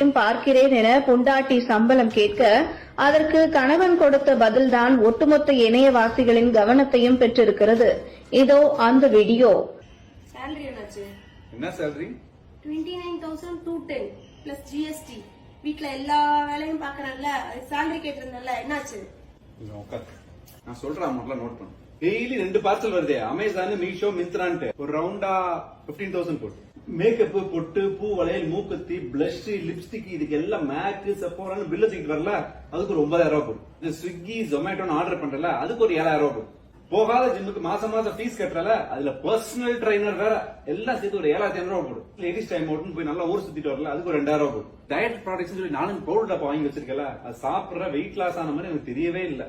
பார்க்கிறேன் என பொண்டாட்டி சம்பளம் கேட்க அதற்கு கணவன் கொடுத்த பதில்தான் ஒட்டுமொத்த இணையவாசிகளின் கவனத்தையும் பெற்றிருக்கிறது. இதோ அந்த வீடியோ. சேலரி என்னாச்சு? என்ன salary twenty nine thousand two ten plus GST வீட்ல எல்லா வேலையும் பாக்குறேன்ல சேலரி கேட்டிருந்தேன்ல என்னாச்சு? நான் சொல்றேன் முதல்ல நோட் பண்ணு. டெய்லி ரெண்டு பார்சல் வருதே அமேசான் மீஷோ மிந்த்ரான்ட்டு ஒரு ரவுண்டா 15000 தௌசண்ட் போட்டு. மேக்கப்பு பொட்டு பூ வளையல் மூக்குத்தி பிளஷ் லிப்ஸ்டிக் இதுக்கு எல்லாம் மேக் செப்போரான்னு பில்ல தூக்கிட்டு வரல அதுக்கு ஒரு ஒன்பதாயிரம் ரூபாய் போடும். இந்த ஸ்விக்கி ஜொமேட்டோன்னு ஆர்டர் பண்றல அதுக்கு ஒரு ஏழாயிரம் ரூபாய் போடும். போகாத ஜிம்முக்கு மாசம் மாசம் ஃபீஸ் கட்டுறல அதுல பர்சனல் ட்ரைனர் வேற எல்லாம் சேர்த்து ஒரு ஏழாயிரத்தி ஐநூறு ரூபாய் போடும். லேடிஸ் டைம் அவுட்னு போய் நல்லா ஊர் சுத்திட்டு வரல அதுக்கு ஒரு ரெண்டாயிரம் ரூபாய் போடும். டயட் ப்ராடக்ட்ஸ் சொல்லி நானும் பவுடர் டப்பா வாங்கி வச்சிருக்கல அது சாப்பிடுற வெயிட் லாஸ் ஆன மாதிரி எனக்கு தெரியவே இல்லை.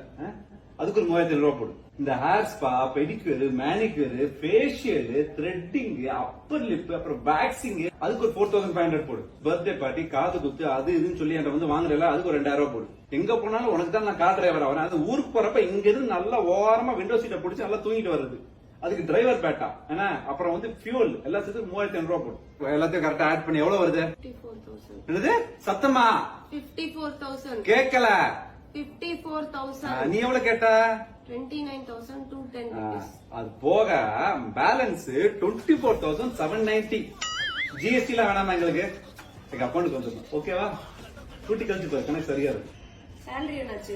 அதுக்கு ஒரு மூவாயிரத்தி ரூபாய் போடும் இந்த hair spa pedicure manicure facial threading upper lip அப்புறம் வேக்சிங் அதுக்கு ஒரு ஃபோர் தௌசண்ட் ஃபைவ் ஹண்ட்ரட் போடும் பர்த்டே பார்ட்டி காது குத்து அது இதுன்னு சொல்லி என்கிட்ட வந்து வாங்குறல அதுக்கு ஒரு ரெண்டாயிரம் ரூபாய் போடும் எங்க போனாலும் உனக்கு தான் நான் கார் டிரைவர் ஆகிறேன் அது ஊருக்கு போறப்ப இங்க இருந்து நல்லா ஓரமா விண்டோ சீட்டை பிடிச்சி நல்லா தூங்கிட்டு வருது அதுக்கு டிரைவர் பேட்டா. ஏன்னா அப்புறம் வந்து ஃபியூல் சேர்த்து மூவாயிரத்தி ஐநூறு ரூபாய் போடும் எல்லாத்தையும் கரெக்டா ஆட் பண்ணி எவ்வளவு வருது? என்னது? சத்தமா? கேட்கல. ஃபிஃப்டி ஃபோர் தௌசண்ட் நீ எவ்வளவு கேட்ட? Twenty nine thousand two ten அது போக balance twenty four thousand seven ninety GST எல்லாம் வேணாமா எங்களுக்கு? எங்க அக்கௌண்ட்டுக்கு வந்துடும் ஓகேவா கூட்டி கழிச்சு பாரு கணக்கு சரியா இருக்கும் சேலரி என்னாச்சு?